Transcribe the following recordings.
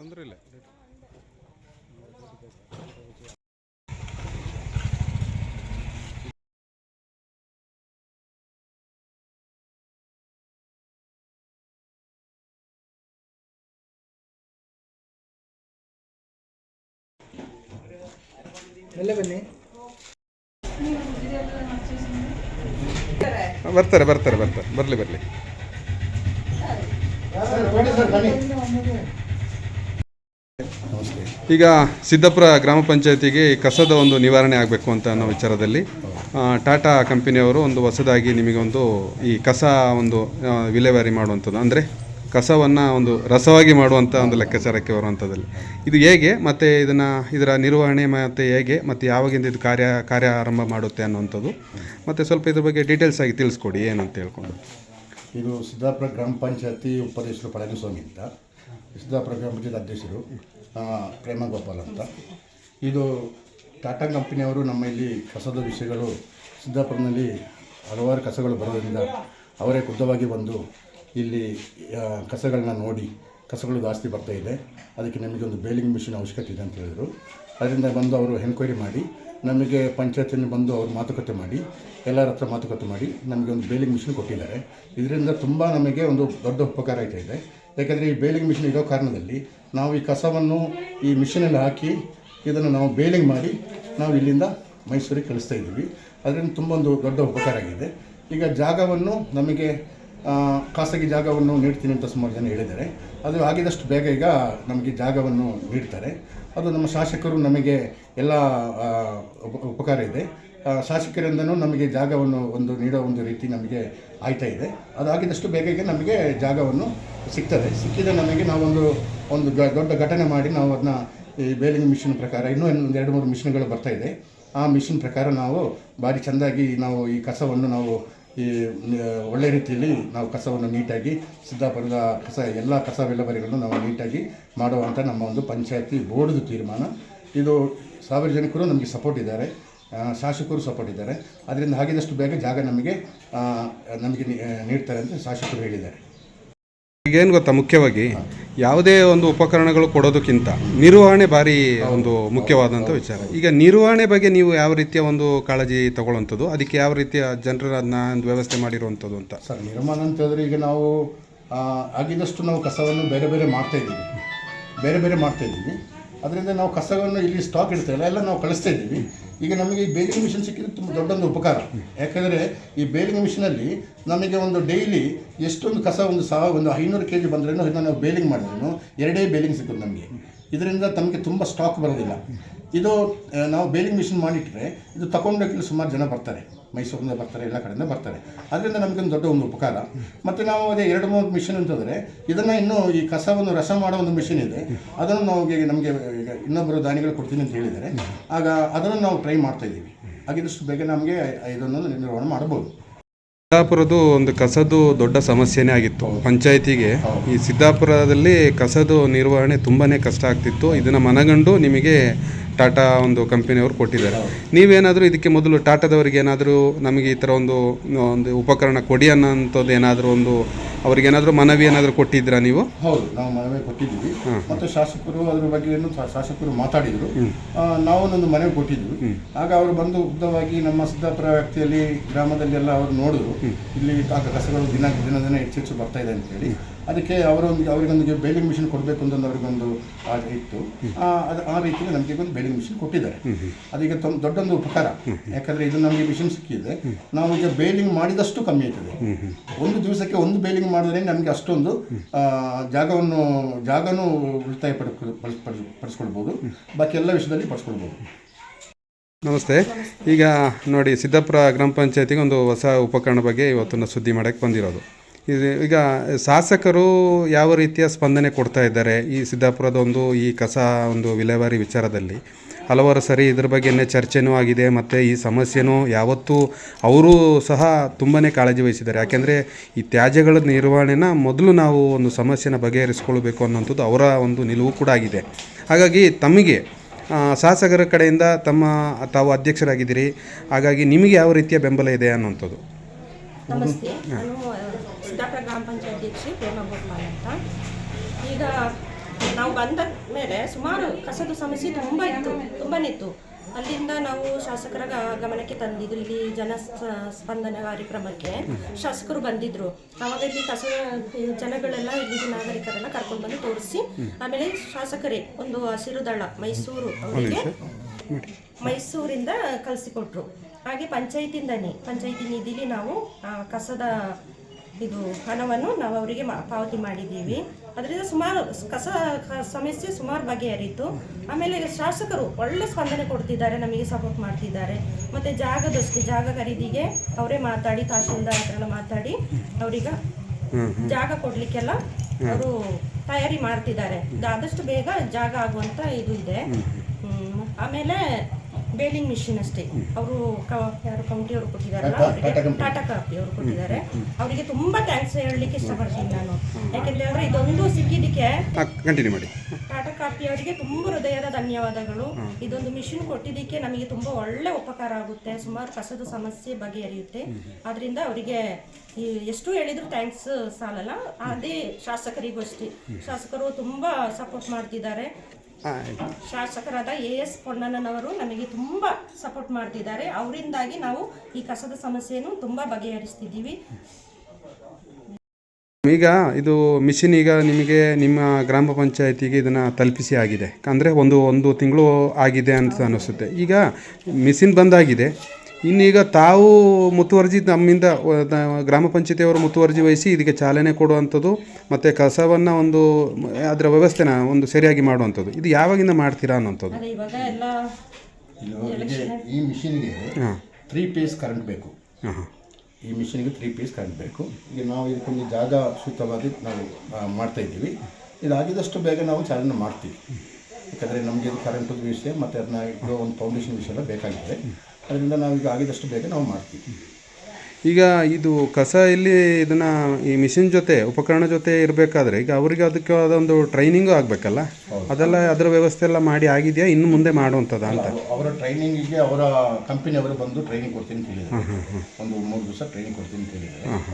ತೊಂದರೆ ಇಲ್ಲ ಎಲ್ಲ ಬನ್ನಿ ಬರ್ತಾರೆ ಬರ್ತಾರೆ ಬರ್ತಾರೆ ಬರಲಿ ಬರಲಿ ನಮಸ್ತೆ. ಈಗ ಸಿದ್ದಾಪುರ ಗ್ರಾಮ ಪಂಚಾಯತಿಗೆ ಕಸದ ಒಂದು ನಿವಾರಣೆ ಆಗಬೇಕು ಅಂತ ಅನ್ನೋ ವಿಚಾರದಲ್ಲಿ ಟಾಟಾ ಕಂಪನಿಯವರು ಒಂದು ಹೊಸದಾಗಿ ನಿಮಗೊಂದು ಈ ಕಸ ಒಂದು ವಿಲೇವಾರಿ ಮಾಡುವಂಥದ್ದು, ಅಂದರೆ ಕಸವನ್ನು ಒಂದು ರಸವಾಗಿ ಮಾಡುವಂಥ ಒಂದು ಲೆಕ್ಕಾಚಾರಕ್ಕೆ ಬರುವಂಥದ್ದಲ್ಲಿ ಇದು ಹೇಗೆ, ಮತ್ತು ಇದನ್ನು, ಇದರ ನಿರ್ವಹಣೆ ಮತ್ತು ಹೇಗೆ, ಮತ್ತು ಯಾವಾಗಿಂದ ಇದು ಕಾರ್ಯ ಕಾರ್ಯ ಆರಂಭ ಮಾಡುತ್ತೆ ಅನ್ನುವಂಥದ್ದು, ಮತ್ತು ಸ್ವಲ್ಪ ಇದ್ರ ಬಗ್ಗೆ ಡೀಟೇಲ್ಸ್ ಆಗಿ ತಿಳಿಸ್ಕೊಡಿ, ಏನು ಅಂತ ಹೇಳ್ಕೊಂಡು. ಇದು ಸಿದ್ದಾಪುರ ಗ್ರಾಮ ಪಂಚಾಯತಿ ಉಪಾಧ್ಯಕ್ಷರು ಪಳನಿಸ್ವಾಮಿ ಅಂತ. ಸಿದ್ದಾಪುರ ಗ್ರಾಮ ಪಂಚಾಯತ್ ಅಧ್ಯಕ್ಷರು. ಆ, ಪ್ರೇಮ ಗೋಪಾಲ್ ಅಂತ. ಇದು ಟಾಟಾ ಕಂಪನಿಯವರು ನಮ್ಮ ಇಲ್ಲಿ ಕಸದ ವಿಷಯಗಳು ಸಿದ್ದಾಪುರದಲ್ಲಿ ಹಲವಾರು ಕಸಗಳು ಬರೋದರಿಂದ ಅವರೇ ಖುದ್ದವಾಗಿ ಬಂದು ಇಲ್ಲಿ ಕಸಗಳನ್ನ ನೋಡಿ ಕಸಗಳು ಜಾಸ್ತಿ ಬರ್ತಾ ಇದೆ. ಅದಕ್ಕೆ ನಮಗೆ ಒಂದು ಬೇಲಿಂಗ್ ಮಿಷಿನ್ ಅವಶ್ಯಕತೆ ಇದೆ ಅಂತ ಹೇಳಿದರು. ಅದರಿಂದ ಬಂದು ಅವರು ಎನ್ಕ್ವೈರಿ ಮಾಡಿ ನಮಗೆ ಪಂಚಾಯತಿನ ಬಂದು ಅವರು ಮಾತುಕತೆ ಮಾಡಿ ಎಲ್ಲರ ಹತ್ರ ಮಾತುಕತೆ ಮಾಡಿ ನಮಗೆ ಒಂದು ಬೇಲಿಂಗ್ ಮಿಷಿನ್ ಕೊಟ್ಟಿದ್ದಾರೆ. ಇದರಿಂದ ತುಂಬ ನಮಗೆ ಒಂದು ದೊಡ್ಡ ಉಪಕಾರ ಆಯ್ತಾ ಇದೆ. ಯಾಕಂದರೆ ಈ ಬೇಲಿಂಗ್ ಮಿಷಿನ್ ಇರೋ ಕಾರಣದಲ್ಲಿ ನಾವು ಈ ಕಸವನ್ನು ಈ ಮಿಷಿನಲ್ಲಿ ಹಾಕಿ ಇದನ್ನು ನಾವು ಬೇಲಿಂಗ್ ಮಾಡಿ ನಾವು ಇಲ್ಲಿಂದ ಮೈಸೂರಿಗೆ ಕಳಿಸ್ತಾ ಇದ್ದೀವಿ. ಅದರಿಂದ ತುಂಬ ಒಂದು ದೊಡ್ಡ ಉಪಕಾರ ಆಗಿದೆ. ಈಗ ಜಾಗವನ್ನು ನಮಗೆ ಖಾಸಗಿ ಜಾಗವನ್ನು ನೀಡ್ತೀನಿ ಅಂತ ಸುಮಾರು ಜನ ಹೇಳಿದ್ದಾರೆ. ಅದು ಆಗಿದಷ್ಟು ಬೇಗ ಈಗ ನಮಗೆ ಜಾಗವನ್ನು ನೀಡ್ತಾರೆ. ಅದು ನಮ್ಮ ಶಾಸಕರು ನಮಗೆ ಎಲ್ಲ ಉಪಕಾರ ಇದೆ. ಶಾಸಕರಿಂದನೂ ನಮಗೆ ಜಾಗವನ್ನು ಒಂದು ನೀಡೋ ಒಂದು ರೀತಿ ನಮಗೆ ಆಯ್ತಾ ಇದೆ. ಅದಾಗಿದಷ್ಟು ಬೇಗ ನಮಗೆ ಜಾಗವನ್ನು ಸಿಗ್ತದೆ. ಸಿಕ್ಕಿದ ನಮಗೆ ನಾವೊಂದು ಒಂದು ದೊಡ್ಡ ಘಟನೆ ಮಾಡಿ ನಾವು ಅದನ್ನ ಈ ಬೇಲಿಂಗ್ ಮಿಷಿನ್ ಪ್ರಕಾರ ಇನ್ನೂ ಒಂದು ಎರಡು ಮೂರು ಮಿಷಿನ್ಗಳು ಬರ್ತಾ ಇದೆ. ಆ ಮಿಷಿನ್ ಪ್ರಕಾರ ನಾವು ಭಾರಿ ಚೆಂದಾಗಿ ನಾವು ಈ ಕಸವನ್ನು ನಾವು ಈ ಒಳ್ಳೆ ರೀತಿಯಲ್ಲಿ ನಾವು ಕಸವನ್ನು ನೀಟಾಗಿ ಸಿದ್ದಾಪುರದ ಕಸ, ಎಲ್ಲ ಕಸ ವಿಲೇವಾರಿಗಳನ್ನು ನಾವು ನೀಟಾಗಿ ಮಾಡುವಂಥ ನಮ್ಮ ಒಂದು ಪಂಚಾಯತಿ ಬೋರ್ಡ್ ತೀರ್ಮಾನ. ಇದು ಸಾರ್ವಜನಿಕರು ನಮಗೆ ಸಪೋರ್ಟ್ ಇದ್ದಾರೆ. ಶಾಸಕರು ಸಪೋರ್ಟ್ ಇದ್ದಾರೆ. ಅದರಿಂದ ಆಗಿದಷ್ಟು ಬೇಗ ಜಾಗ ನಮಗೆ ನಮಗೆ ನೀಡ್ತಾರೆ ಅಂತ ಶಾಸಕರು ಹೇಳಿದ್ದಾರೆ. ಈಗ ಏನು ಗೊತ್ತಾ ಮುಖ್ಯವಾಗಿ ಯಾವುದೇ ಒಂದು ಉಪಕರಣಗಳು ಕೊಡೋದಕ್ಕಿಂತ ನಿರ್ವಹಣೆ ಭಾರಿ ಒಂದು ಮುಖ್ಯವಾದಂಥ ವಿಚಾರ. ಈಗ ನಿರ್ವಹಣೆ ಬಗ್ಗೆ ನೀವು ಯಾವ ರೀತಿಯ ಒಂದು ಕಾಳಜಿ ತಗೊಳ್ಳುವಂಥದ್ದು? ಅದಕ್ಕೆ ಯಾವ ರೀತಿಯ ಜನರ ಅದನ್ನ ಒಂದು ವ್ಯವಸ್ಥೆ ಮಾಡಿರುವಂಥದ್ದು ಅಂತ? ಸರ್ ನಿರ್ಮಾಣ ಅಂತ ಹೇಳಿದ್ರೆ ಈಗ ನಾವು ಆಗಿದ್ದಷ್ಟು ಆಗಿದಷ್ಟು ನಾವು ಕಸವನ್ನು ಬೇರೆ ಬೇರೆ ಮಾಡ್ತಾ ಇದ್ದೀವಿ. ಬೇರೆ ಬೇರೆ ಮಾಡ್ತಾ ಇದ್ದೀವಿ. ಅದರಿಂದ ನಾವು ಕಸವನ್ನು ಇಲ್ಲಿ ಸ್ಟಾಕ್ ಇಡ್ತಾಯಿಲ್ಲ ಎಲ್ಲ ನಾವು ಕಳಿಸ್ತಾ ಇದ್ದೀವಿ. ಈಗ ನಮಗೆ ಈ ಬೇಲಿಂಗ್ ಮಿಷಿನ್ ಸಿಕ್ಕಿದ್ರೆ ತುಂಬ ದೊಡ್ಡೊಂದು ಉಪಕಾರ. ಯಾಕಂದರೆ ಈ ಬೇಲಿಂಗ್ ಮಿಷಿನಲ್ಲಿ ನಮಗೆ ಒಂದು ಡೈಲಿ ಎಷ್ಟೊಂದು ಕಸ ಒಂದು ಸಾವಿರ ಒಂದು ಐನೂರು ಕೆ ಜಿ ಬಂದ್ರೂ ಇದನ್ನು ನಾವು ಬೇಲಿಂಗ್ ಮಾಡಿದ್ರೂ ಎರಡೇ ಬೇಲಿಂಗ್ ಸಿಕ್ಕುದು ನಮಗೆ. ಇದರಿಂದ ತಮಗೆ ತುಂಬ ಸ್ಟಾಕ್ ಬರೋದಿಲ್ಲ. ಇದು ನಾವು ಬೇಲಿಂಗ್ ಮಿಷಿನ್ ಮಾಡಿಟ್ರೆ ಇದು ತಗೊಂಡೋಗಿ ಸುಮಾರು ಜನ ಬರ್ತಾರೆ. ಮೈಸೂರಿಂದ ಬರ್ತಾರೆ, ಎಲ್ಲ ಕಡೆಯಿಂದ ಬರ್ತಾರೆ. ಅದರಿಂದ ನಮಗೊಂದು ದೊಡ್ಡ ಒಂದು ಉಪಕಾರ. ಮತ್ತು ನಾವು ಅದೇ ಎರಡು ಮೂರು ಮಿಷಿನ್ ಅಂತಂದರೆ, ಇದನ್ನು ಇನ್ನೂ ಈ ಕಸವನ್ನು ರಸ ಮಾಡೋ ಒಂದು ಮಿಷಿನ್ ಇದೆ. ಅದನ್ನು ನಾವು ನಮಗೆ ಇನ್ನೊಬ್ಬರು ದಾನಿಗಳು ಕೊಡ್ತೀನಿ ಅಂತ ಹೇಳಿದರೆ ಆಗ ಅದನ್ನು ನಾವು ಟ್ರೈ ಮಾಡ್ತಾ ಇದ್ದೀವಿ. ಆಗಿದಷ್ಟು ಬೇಗ ನಮಗೆ ಇದನ್ನು ನಿರ್ವಹಣೆ ಮಾಡ್ಬೋದು. ಸಿದ್ದಾಪುರದ್ದು ಒಂದು ಕಸದು ದೊಡ್ಡ ಸಮಸ್ಯೆನೇ ಆಗಿತ್ತು. ಪಂಚಾಯತಿಗೆ ಈ ಸಿದ್ದಾಪುರದಲ್ಲಿ ಕಸದು ನಿರ್ವಹಣೆ ತುಂಬಾ ಕಷ್ಟ ಆಗ್ತಿತ್ತು. ಇದನ್ನು ಮನಗಂಡು ನಿಮಗೆ ಟಾಟಾ ಒಂದು ಕಂಪನಿಯವರು ಕೊಟ್ಟಿದ್ದಾರೆ. ನೀವೇನಾದರೂ ಇದಕ್ಕೆ ಮೊದಲು ಟಾಟಾದವರಿಗೆ ಏನಾದರೂ ನಮಗೆ ಈ ಥರ ಒಂದು ಒಂದು ಉಪಕರಣ ಕೊಡಿ ಅನ್ನೋಂಥದ್ದು ಏನಾದರೂ ಒಂದು ಅವ್ರಿಗೇನಾದರೂ ಮನವಿ ಏನಾದರೂ ಕೊಟ್ಟಿದ್ರಾ ನೀವು? ಹೌದು ನಾವು ಮನವಿ ಕೊಟ್ಟಿದ್ದೀವಿ. ಮತ್ತು ಶಾಸಕರು ಅದ್ರ ಬಗ್ಗೆ ಏನು ಶಾಸಕರು ಮಾತಾಡಿದರು. ನಾವು ಒಂದು ಮನವಿ ಕೊಟ್ಟಿದ್ವಿ. ಆಗ ಅವರು ಬಂದು ಉದ್ದವಾಗಿ ನಮ್ಮ ಸಿದ್ದಾಪುರ ವ್ಯಾಪ್ತಿಯಲ್ಲಿ ಗ್ರಾಮದಲ್ಲಿ ಎಲ್ಲ ಅವರು ನೋಡಿದ್ರು. ಇಲ್ಲಿ ಕಸಗಳು ದಿನ ದಿನ ದಿನ ಹೆಚ್ಚು ಹೆಚ್ಚು ಬರ್ತಾ ಇದೆ ಅಂತೇಳಿ. ಅದಕ್ಕೆ ಅವರೊಂದು ಅವರಿಗೊಂದು ಬೇಲಿಂಗ್ ಮಿಷಿನ್ ಕೊಡಬೇಕು ಅಂತ ಅವರಿಗೊಂದು ಆಗ ಇತ್ತು. ಆ, ಅದು ಆ ರೀತಿಯಲ್ಲಿ ನಮಗೆ ಒಂದು ಬೇಲಿಂಗ್ ಮಿಷಿನ್ ಕೊಟ್ಟಿದ್ದಾರೆ. ಅದೀಗ ತುಂಬ ದೊಡ್ಡೊಂದು ಉಪಕಾರ. ಯಾಕಂದರೆ ಇದು ನಮಗೆ ಮಿಷಿನ್ ಸಿಕ್ಕಿದೆ. ನಾವು ಈಗ ಬೇಲಿಂಗ್ ಮಾಡಿದಷ್ಟು ಕಮ್ಮಿ ಆಯ್ತದೆ. ಒಂದು ದಿವಸಕ್ಕೆ ಒಂದು ಬೇಲಿಂಗ್ ಮಾಡಿದ್ರೆ ನಮಗೆ ಅಷ್ಟೊಂದು ಜಾಗವನ್ನು ಜಾಗನೂ ಉಳಿತಾಯ ಪಡ ಪಡಿಸ್- ಪಡಿಸ್- ಪಡಿಸ್ಕೊಳ್ಬೋದು. ಬಾಕಿ ಎಲ್ಲ ವಿಷಯದಲ್ಲಿ ಪಡಿಸ್ಕೊಳ್ಬೋದು. ನಮಸ್ತೆ. ಈಗ ನೋಡಿ ಸಿದ್ದಾಪುರ ಗ್ರಾಮ ಪಂಚಾಯತಿಗೆ ಒಂದು ಹೊಸ ಉಪಕರಣ ಬಗ್ಗೆ ಇವತ್ತು ಸುದ್ದಿ ಮಾಡೋಕ್ಕೆ ಬಂದಿರೋದು. ಈಗ ಶಾಸಕರು ಯಾವ ರೀತಿಯ ಸ್ಪಂದನೆ ಕೊಡ್ತಾ ಇದ್ದಾರೆ? ಈ ಸಿದ್ದಾಪುರದ ಒಂದು ಈ ಕಸ ಒಂದು ವಿಲೇವಾರಿ ವಿಚಾರದಲ್ಲಿ ಹಲವಾರು ಸರಿ ಇದ್ರ ಬಗ್ಗೆನೇ ಚರ್ಚೆನೂ ಆಗಿದೆ ಮತ್ತು ಈ ಸಮಸ್ಯೆನೂ ಯಾವತ್ತೂ ಅವರು ಸಹ ತುಂಬಾ ಕಾಳಜಿ ವಹಿಸಿದ್ದಾರೆ. ಯಾಕೆಂದರೆ ಈ ತ್ಯಾಜ್ಯಗಳ ನಿರ್ವಹಣೆನ ಮೊದಲು ನಾವು ಒಂದು ಸಮಸ್ಯೆನ ಬಗೆಹರಿಸ್ಕೊಳ್ಬೇಕು ಅನ್ನೋಂಥದ್ದು ಅವರ ಒಂದು ನಿಲುವು ಕೂಡ ಆಗಿದೆ. ಹಾಗಾಗಿ ತಮಗೆ ಶಾಸಕರ ಕಡೆಯಿಂದ ತಮ್ಮ ತಾವು ಅಧ್ಯಕ್ಷರಾಗಿದ್ದೀರಿ ಹಾಗಾಗಿ ನಿಮಗೆ ಯಾವ ರೀತಿಯ ಬೆಂಬಲ ಇದೆ ಅನ್ನೋಂಥದ್ದು? ಗ್ರಾಮ ಪಂಚಾಯತ್ ಅಧ್ಯಕ್ಷೆ ಪ್ರೇಮ ಅಂತ. ಈಗ ನಾವು ಬಂದ ಮೇಲೆ ಸುಮಾರು ಕಸದ ಸಮಸ್ಯೆ ತುಂಬ ಇತ್ತು ತುಂಬಾ ಇತ್ತು. ಅಲ್ಲಿಂದ ನಾವು ಶಾಸಕರ ಗಮನಕ್ಕೆ ತಂದಿದ್ರು ಇಲ್ಲಿ ಜನ ಸ್ಪಂದನ ಕಾರ್ಯಕ್ರಮಕ್ಕೆ ಶಾಸಕರು ಬಂದಿದ್ರು. ಆವಾಗ ಇಲ್ಲಿ ಕಸ, ಜನಗಳೆಲ್ಲ ಇಲ್ಲಿ ನಾಗರಿಕರೆಲ್ಲ ಕರ್ಕೊಂಡು ಬಂದು ತೋರಿಸಿ, ಆಮೇಲೆ ಶಾಸಕರೇ ಒಂದು ಹಸಿರು ದಳ, ಮೈಸೂರು ಅವರಿಗೆ ಮೈಸೂರಿಂದ ಕಲಿಸಿಕೊಟ್ರು ಹಾಗೆ ಪಂಚಾಯತಿಂದನೇ, ಪಂಚಾಯತಿ ನಿಧಿಲಿ ನಾವು ಕಸದ ಇದು ಹಣವನ್ನು ನಾವು ಅವರಿಗೆ ಪಾವತಿ ಮಾಡಿದ್ದೀವಿ. ಅದರಿಂದ ಸುಮಾರು ಕಸ ಸಮಸ್ಯೆ ಸುಮಾರು ಬಗೆಹರಿತು. ಆಮೇಲೆ ಶಾಸಕರು ಒಳ್ಳೆ ಸ್ಪಂದನೆ ಕೊಡ್ತಿದ್ದಾರೆ ನಮಗೆ ಸಪೋರ್ಟ್ ಮಾಡ್ತಿದ್ದಾರೆ. ಮತ್ತು ಜಾಗದಷ್ಟು ಜಾಗ ಖರೀದಿಗೆ ಅವರೇ ಮಾತಾಡಿ ತಹಶೀಲ್ದಾರ್ ಹತ್ರ ಮಾತಾಡಿ ಅವರೀಗ ಜಾಗ ಕೊಡಲಿಕ್ಕೆಲ್ಲ ಅವರು ತಯಾರಿ ಮಾಡ್ತಿದ್ದಾರೆ. ಆದಷ್ಟು ಬೇಗ ಜಾಗ ಆಗುವಂಥ ಇದು ಇದೆ. ಆಮೇಲೆ ಬೇಲಿಂಗ್ ಮಿಷಿನ್ ಅಷ್ಟೇ. ಅವರು ಯಾರು ಕಮಿಟಿ ಅವರು ಕೊಟ್ಟಿದ್ದಾರಲ್ಲ ಟಾಟಾ- ಅವರಿಗೆ ಕಾಪಿ ಅವರು ಕೊಟ್ಟಿದ್ದಾರೆ. ಅವರಿಗೆ ತುಂಬಾ ಥ್ಯಾಂಕ್ಸ್ ಹೇಳಲಿಕ್ಕೆ ಇಷ್ಟಪಡ್ತೀನಿ ನಾನು. ಯಾಕೆಂದ್ರೆ ಇದೊಂದು ಸಿಕ್ಕಿದ್ದಕ್ಕೆ ಕಂಟಿನ್ಯೂ ಮಾಡಿ. ಟಾಟಾ ಕಾಪಿ ಅವರಿಗೆ ತುಂಬ ಹೃದಯದ ಧನ್ಯವಾದಗಳು. ಇದೊಂದು ಮಿಷಿನ್ ಕೊಟ್ಟಿದ್ದಕ್ಕೆ ನಮಗೆ ತುಂಬಾ ಒಳ್ಳೆ ಉಪಕಾರ ಆಗುತ್ತೆ. ಸುಮಾರು ಕಸದ ಸಮಸ್ಯೆ ಬಗೆಹರಿಯುತ್ತೆ. ಅದರಿಂದ ಅವರಿಗೆ ಎಷ್ಟು ಹೇಳಿದ್ರು ಥ್ಯಾಂಕ್ಸ್ ಸಾಲಲ್ಲ. ಅದೇ ಶಾಸಕರಿಗೂ ಅಷ್ಟೇ. ಶಾಸಕರು ತುಂಬಾ ಸಪೋರ್ಟ್ ಮಾಡ್ತಿದ್ದಾರೆ. ಶಾಸಕರಾದ ಎ ಎಸ್ ಪೊನ್ನಣ್ಣನವರು ನಮಗೆ ತುಂಬ ಸಪೋರ್ಟ್ ಮಾಡ್ತಿದ್ದಾರೆ. ಅವರಿಂದಾಗಿ ನಾವು ಈ ಕಸದ ಸಮಸ್ಯೆಯನ್ನು ತುಂಬ ಬಗೆಹರಿಸ್ತಿದ್ದೀವಿ. ಈಗ ಇದು ಮಿಷಿನ್ ಈಗ ನಿಮಗೆ ನಿಮ್ಮ ಗ್ರಾಮ ಪಂಚಾಯತಿಗೆ ಇದನ್ನು ತಲುಪಿಸಿ ಆಗಿದೆ. ಅಂದರೆ ಒಂದು ಒಂದು ತಿಂಗಳು ಆಗಿದೆ ಅಂತ ಅನಿಸುತ್ತೆ. ಈಗ ಮಿಷಿನ್ ಬಂದಾಗಿದೆ. ಇನ್ನೀಗ ತಾವು ಮುತುವರ್ಜಿ ನಮ್ಮಿಂದ ಗ್ರಾಮ ಪಂಚಾಯತಿಯವರು ಮುತುವರ್ಜಿ ವಹಿಸಿ ಇದಕ್ಕೆ ಚಾಲನೆ ಕೊಡುವಂಥದ್ದು ಮತ್ತು ಕಸವನ್ನು ಒಂದು ಅದರ ವ್ಯವಸ್ಥೆನ ಒಂದು ಸರಿಯಾಗಿ ಮಾಡುವಂಥದ್ದು. ಇದು ಯಾವಾಗಿಂದ ಮಾಡ್ತೀರಾ ಅನ್ನೋಂಥದ್ದು ಈ ಮಿಷಿನ್ಗೆ ಹಾಂ. ತ್ರೀ ಪೀಸ್ ಕರೆಂಟ್ ಬೇಕು. ಹಾಂ ಹಾಂ. ಈ ಮಿಷಿನ್ಗೆ ತ್ರೀ ಪೀಸ್ ಕರೆಂಟ್ ಬೇಕು. ಈಗ ನಾವು ಇದಕ್ಕೊಂದು ಜಾಗ ಸೂಕ್ತವಾಗಿ ನಾವು ಮಾಡ್ತಾ ಇದ್ದೀವಿ. ಇದಾಗಿದಷ್ಟು ಬೇಗ ನಾವು ಚಾಲನೆ ಮಾಡ್ತೀವಿ. ಯಾಕಂದರೆ ನಮಗೆ ಕರೆಂಟ್ ಕರೆಂಟದ ವಿಷಯ ಮತ್ತು ಅದನ್ನ ಇರೋ ಒಂದು ಫೌಂಡೇಶನ್ ವಿಷಯ ಎಲ್ಲ ಬೇಕಾಗಿದೆ. ಅದರಿಂದ ನಾವು ಈಗ ಆಗಿದಷ್ಟು ಬೇಗ ನಾವು ಮಾಡ್ತೀವಿ. ಈಗ ಇದು ಕಸ ಇಲ್ಲಿ ಇದನ್ನು ಈ ಮಿಷಿನ್ ಜೊತೆ ಉಪಕರಣ ಜೊತೆ ಇರಬೇಕಾದ್ರೆ ಈಗ ಅವರಿಗೆ ಅದಕ್ಕೆ ಒಂದು ಟ್ರೈನಿಂಗು ಆಗಬೇಕಲ್ಲ? ಅದೆಲ್ಲ ಅದರ ವ್ಯವಸ್ಥೆ ಎಲ್ಲ ಮಾಡಿ ಆಗಿದೆಯಾ? ಇನ್ನು ಮುಂದೆ ಮಾಡುವಂಥದ್ದು ಅಂತ? ಅವ- ಅವರ ಟ್ರೈನಿಂಗಿಗೆ ಅವರ ಕಂಪನಿ ಅವರು ಬಂದು ಟ್ರೈನಿಂಗ್ ಕೊಡ್ತೀನಿ ಅಂತ ಹೇಳಿದ್ದಾರೆ ಒಂದು ಮೂರು ದಿವಸ ಟ್ರೈನಿಂಗ್ ಕೊಡ್ತೀನಿ ಅಂತ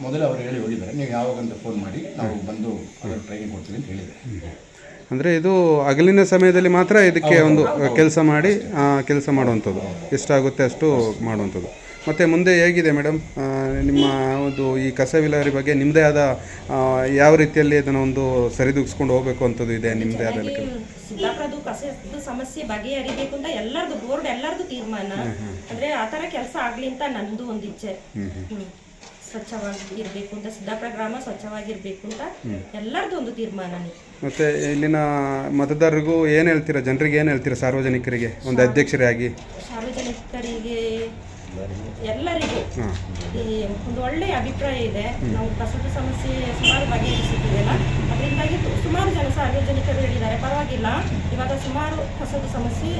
ಮೊದಲು ಅವರು ಹೇಳಿ ಹೋಗಿದ್ದಾರೆ. ನೀವು ಯಾವಾಗಂತ ಫೋನ್ ಮಾಡಿ ನಾವು ಬಂದು ಅದರ ಟ್ರೈನಿಂಗ್ ಕೊಡ್ತೀವಿ ಅಂತ ಹೇಳಿದ್ದಾರೆ. ಅಂದರೆ ಇದು ಹಗಲಿನ ಸಮಯದಲ್ಲಿ ಮಾತ್ರ ಇದಕ್ಕೆ ಒಂದು ಕೆಲಸ ಮಾಡಿ ಕೆಲಸ ಮಾಡುವಂಥದ್ದು. ಎಷ್ಟಾಗುತ್ತೆ ಅಷ್ಟು ಮಾಡುವಂಥದ್ದು. ಮತ್ತು ಮುಂದೆ ಹೇಗಿದೆ ಮೇಡಮ್? ನಿಮ್ಮ ಒಂದು ಈ ಕಸ ವಿಲೇವಾರಿ ಬಗ್ಗೆ ನಿಮ್ಮದೇ ಆದ ಯಾವ ರೀತಿಯಲ್ಲಿ ಇದನ್ನು ಒಂದು ಸರಿದೂಗಿಸ್ಕೊಂಡು ಹೋಗಬೇಕು ಅಂತದ್ದು ಇದೆ ನಿಮ್ಮದೇ ಆದ ಲೆಕ್ಕ ಸಿದ್ದಾಪುರದ್ದು ಕಸದ ಸಮಸ್ಯೆ ಬಗೆಹರಿಬೇಕು ಅಂತ ಎಲ್ಲರದು ಬೋರ್ಡ್ ಎಲ್ಲರದು ತೀರ್ಮಾನ. ಅಂದ್ರೆ ಆ ಥರ ಕೆಲಸ ಆಗ್ಲಿ ಅಂತ ನಂದು ಒಂದು ಇಚ್ಛೆ. ಸ್ವಚ್ಛವಾಗಿ ಇರಬೇಕು ಅಂತ ಸಿದ್ದಾಪುರ ಗ್ರಾಮ ಸ್ವಚ್ಛವಾಗಿರಬೇಕು ಅಂತ ಎಲ್ಲರದು ಒಂದು ತೀರ್ಮಾನನೇ ಮತ್ತೆ ಇಲ್ಲಿನ ಮತದಾರರಿಗೂ ಏನು ಹೇಳ್ತೀರಾ? ಜನರಿಗೆ ಏನು ಹೇಳ್ತೀರಾ ಸಾರ್ವಜನಿಕರಿಗೆ? ಒಂದು ಅಧ್ಯಕ್ಷರಾಗಿ ಸಾರ್ವಜನಿಕರಿಗೆ ಎಲ್ಲರಿಗೂ. ಈ ಒಂದು ಒಳ್ಳೆಯ ಅಭಿಪ್ರಾಯ ಇದೆ. ನಾವು ಕಸದ ಸಮಸ್ಯೆ ಸುಮಾರು ಬಗೆಹರಿಸುತ್ತಿದ್ದೇವೆ ಅದರಿಂದಾಗಿ ಸುಮಾರು ಜನ ಸಾರ್ವಜನಿಕರು ಹೇಳಿದ್ದಾರೆ. ಪರವಾಗಿಲ್ಲ. ಇವಾಗ ಸುಮಾರು ಕಸದ ಸಮಸ್ಯೆ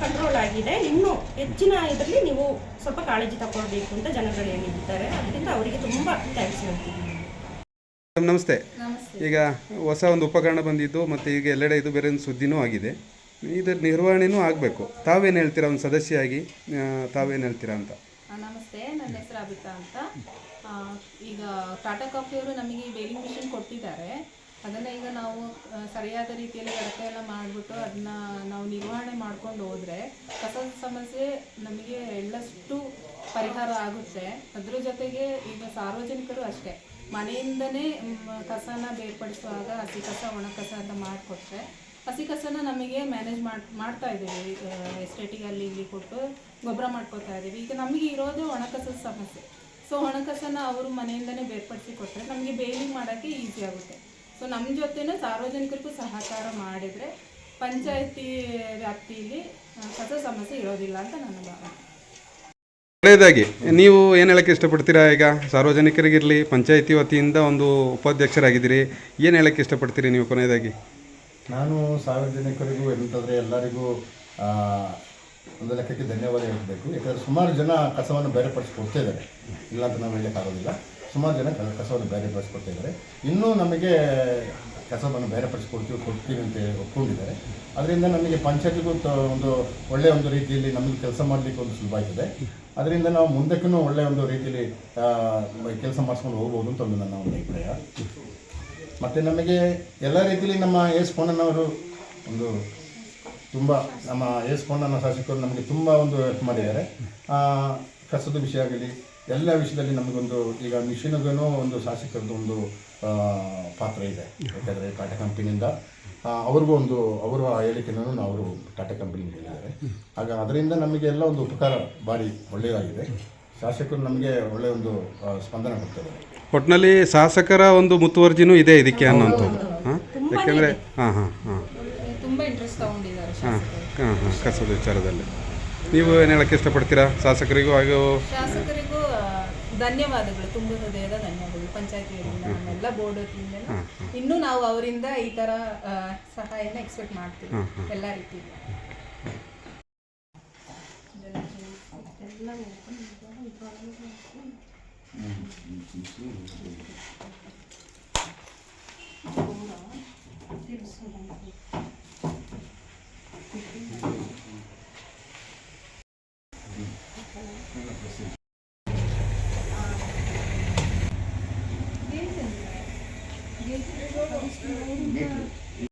ಕಂಟ್ರೋಲ್ ಆಗಿದೆ. ಇನ್ನು ಹೆಚ್ಚಿನ ಇದರಲ್ಲಿ ನೀವು ಸ್ವಲ್ಪ ಕಾಳಜಿ ತಗೊಳ್ಬೇಕು ಅಂತ ಜನಗಳು ಹೇಳಿದ್ದಾರೆ. ಅದರಿಂದ ಅವರಿಗೆ ತುಂಬ ಥ್ಯಾಂಕ್ಸ್ ಹೇಳ್ತಿದ್ದೀನಿ ಮೇಡಮ್, ನಮಸ್ತೆ. ಈಗ ಹೊಸ ಒಂದು ಉಪಕರಣ ಬಂದಿದ್ದು ಮತ್ತು ಈಗ ಎಲ್ಲೆಡೆ ಇದು ಬೇರೆ ಒಂದು ಸುದ್ದಿನೂ ಆಗಿದೆ. ಇದರ ನಿರ್ವಹಣೆನೂ ಆಗಬೇಕು. ತಾವೇನು ಹೇಳ್ತೀರಾ ಒಂದು ಸದಸ್ಯಾಗಿ ತಾವೇನು ಹೇಳ್ತೀರಾ ಅಂತ? ಆ, ನಮಸ್ತೆ. ನನ್ನ ಹೆಸರು ಅಭಿತಾ ಅಂತ. ಆ, ಈಗ ಟಾಟಾ ಕಾಫಿಯವರು ನಮಗೆ ಈ ಬೇಲಿಂಗ್ ಮಿಷಿನ್ ಕೊಟ್ಟಿದ್ದಾರೆ. ನಾವು ಸರಿಯಾದ ರೀತಿಯಲ್ಲಿ ಅಳತೆ ಎಲ್ಲ ಮಾಡಿಬಿಟ್ಟು ಅದನ್ನ ನಾವು ನಿರ್ವಹಣೆ ಮಾಡ್ಕೊಂಡು ಹೋದರೆ ಕಸದ ಸಮಸ್ಯೆ ನಮಗೆ ಎಳ್ಳಷ್ಟು ಪರಿಹಾರ ಆಗುತ್ತೆ. ಅದ್ರ ಜೊತೆಗೆ ಈಗ ಸಾರ್ವಜನಿಕರು ಅಷ್ಟೇ, ಮನೆಯಿಂದನೇ ಕಸನ ಬೇರ್ಪಡಿಸುವಾಗ ಹಸಿ ಕಸ, ಒಣ ಕಸ ಅಂತ ಮಾಡಿಕೊಟ್ರೆ ಹಸಿ ಕಸನ ನಮಗೆ ಮ್ಯಾನೇಜ್ ಮಾಡಿ, ಮಾಡ್ತಾ ಇದ್ದೀವಿ. ಎಸ್ಟೇಟಿಗೆ ಅಲ್ಲಿ ಇಲ್ಲಿ ಕೊಟ್ಟು ಗೊಬ್ಬರ ಮಾಡ್ಕೋತಾ ಇದ್ದೀವಿ. ಈಗ ನಮಗೆ ಇರೋದು ಒಣ ಕಸದ ಸಮಸ್ಯೆ. ಸೊ ಒಣ ಕಸನ ಅವರು ಮನೆಯಿಂದನೇ ಬೇರ್ಪಡಿಸಿ ಕೊಟ್ಟರೆ ನಮಗೆ ಬೇಲಿಂಗ್ ಮಾಡೋಕ್ಕೆ ಈಸಿ ಆಗುತ್ತೆ. ಸೊ ನಮ್ಮ ಜೊತೆನೂ ಸಾರ್ವಜನಿಕರಿಗೂ ಸಹಕಾರ ಮಾಡಿದರೆ ಪಂಚಾಯತಿ ವ್ಯಾಪ್ತಿಯಲ್ಲಿ ಕಸ ಸಮಸ್ಯೆ ಇರೋದಿಲ್ಲ ಅಂತ ನನ್ನ ಭಾವನೆ. ಒಳ್ಳೆಯದಾಗಿ. ನೀವು ಏನು ಹೇಳಕ್ಕೆ ಇಷ್ಟಪಡ್ತೀರಾ ಈಗ? ಸಾರ್ವಜನಿಕರಿಗಿರಲಿ ಪಂಚಾಯಿತಿ ವತಿಯಿಂದ ಒಂದು ಉಪಾಧ್ಯಕ್ಷರಾಗಿದ್ದೀರಿ. ಏನು ಹೇಳಕ್ಕೆ ಇಷ್ಟಪಡ್ತೀರಿ ನೀವು ಕೊನೆಯದಾಗಿ? ನಾನು ಸಾರ್ವಜನಿಕರಿಗೂ ಎಂತಂದರೆ ಎಲ್ಲರಿಗೂ ಆ, ಒಂದು ಲೆಕ್ಕಕ್ಕೆ ಧನ್ಯವಾದ ಹೇಳಬೇಕು. ಯಾಕಂದರೆ ಸುಮಾರು ಜನ ಕಸವನ್ನು ಬೇರೆಪಡಿಸಿ ಕೊಡ್ತಾ ಇದ್ದಾರೆ. ಇಲ್ಲ ಅಂತ ನಾವು ಹೇಳೋಕ್ಕಾಗೋದಿಲ್ಲ ಸುಮಾರು ಜನ ಕಸವನ್ನು ಬೇರೆ ಇದ್ದಾರೆ ಇನ್ನೂ ನಮಗೆ ಕಸವನ್ನು ಬೇರೆ ಕೊಡ್ತೀವಿ ಕೊಡ್ತೀವಿ ಅಂತ ಒಪ್ಕೊಂಡಿದ್ದಾರೆ. ಅದರಿಂದ ನಮಗೆ ಪಂಚಾಯತಿಗೂ ಒಂದು ಒಳ್ಳೆಯ ಒಂದು ರೀತಿಯಲ್ಲಿ ನಮಗೆ ಕೆಲಸ ಮಾಡಲಿಕ್ಕೆ ಒಂದು ಸುಲಭ ಆಗ್ತದೆ ಅದರಿಂದ ನಾವು ಮುಂದಕ್ಕೂ ಒಳ್ಳೆಯ ಒಂದು ರೀತಿಯಲ್ಲಿ ಕೆಲಸ ಮಾಡಿಸ್ಕೊಂಡು ಹೋಗ್ಬೋದು ಅಂತ ಒಂದು ನನ್ನ ಒಂದು ಅಭಿಪ್ರಾಯ. ಮತ್ತು ನಮಗೆ ಎಲ್ಲ ರೀತಿಯಲ್ಲಿ ನಮ್ಮ ಎಸ್ ಫೋನನ್ನವರು ಒಂದು ತುಂಬ ನಮ್ಮ ಎಸ್ ಪೊನ್ನನ ಶಾಸಕರು ನಮಗೆ ತುಂಬ ಒಂದು ಹೆಲ್ಪ್ ಮಾಡಿದ್ದಾರೆ. ಕಸದ ವಿಷಯ ಆಗಲಿ ಎಲ್ಲ ವಿಷಯದಲ್ಲಿ ನಮಗೊಂದು ಈಗ ಮಿಷಿನ್ಗೂ ಒಂದು ಶಾಸಕರದ್ದು ಒಂದು ಆ, ಪಾತ್ರ ಇದೆ. ಯಾಕಂದರೆ ಟಾಟಾ ಕಂಪನಿಯಿಂದ ಅವ್ರಿಗೂ ಒಂದು ಅವರ ಹೇಳಿಕೆಯನ್ನು ಅವರು ಟಾಟಾ ಕಂಪನಿಗೆ ಹೇಳಿದ್ದಾರೆ. ಆಗ ಅದರಿಂದ ನಮಗೆ ಎಲ್ಲ ಒಂದು ಉಪಕಾರ ಭಾರಿ ಒಳ್ಳೆಯದಾಗಿದೆ ಶಾಸಕರು ನಮಗೆ ಒಳ್ಳೆಯ ಒಂದು ಸ್ಪಂದನೆ ಕೊಡ್ತಾರೆ. ಒಟ್ಟಿನಲ್ಲಿ ಶಾಸಕರ ಒಂದು ಮುತುವರ್ಜಿನೂ ಇದೆ ಇದಕ್ಕೆ ಅನ್ನೋಂಥದ್ದು. ಹಾಂ? ಯಾಕೆಂದರೆ ಹಾಂ ಹಾಂ ಹಾಂ. ತುಂಬ ಇಂಟ್ರೆಸ್ಟ್ ತಗೊಂಡಿದ್ದಾರೆ ಹಾಂ ಶಾಸಕರು. ಹಾಂ ಹಾಂ ಕಸದ ವಿಚಾರದಲ್ಲಿ. ನೀವು ಏನು ಹೇಳಕ್ಕೆ ಇಷ್ಟಪಡ್ತೀರಾ ಶಾಸಕರಿಗೂ ಹಾಗೂ ಶಾಸಕರಿಗೂ ಧನ್ಯವಾದಗಳು ತುಂಬ ಹೃದಯದ ಧನ್ಯವಾದಗಳು. ಪಂಚಾಯತಿ ವತಿಯಿಂದ ನಮ್ಮೆಲ್ಲ ಬೋರ್ಡ್ ವತಿಯಿಂದ ಇನ್ನೂ ನಾವು ಅವರಿಂದ ಈ ತರ ಸಹಾಯನ ಎಕ್ಸ್ಪೆಕ್ಟ್ ಮಾಡ್ತೀವಿ. ಎಲ್ಲ ರೀತಿಯಲ್ಲಿ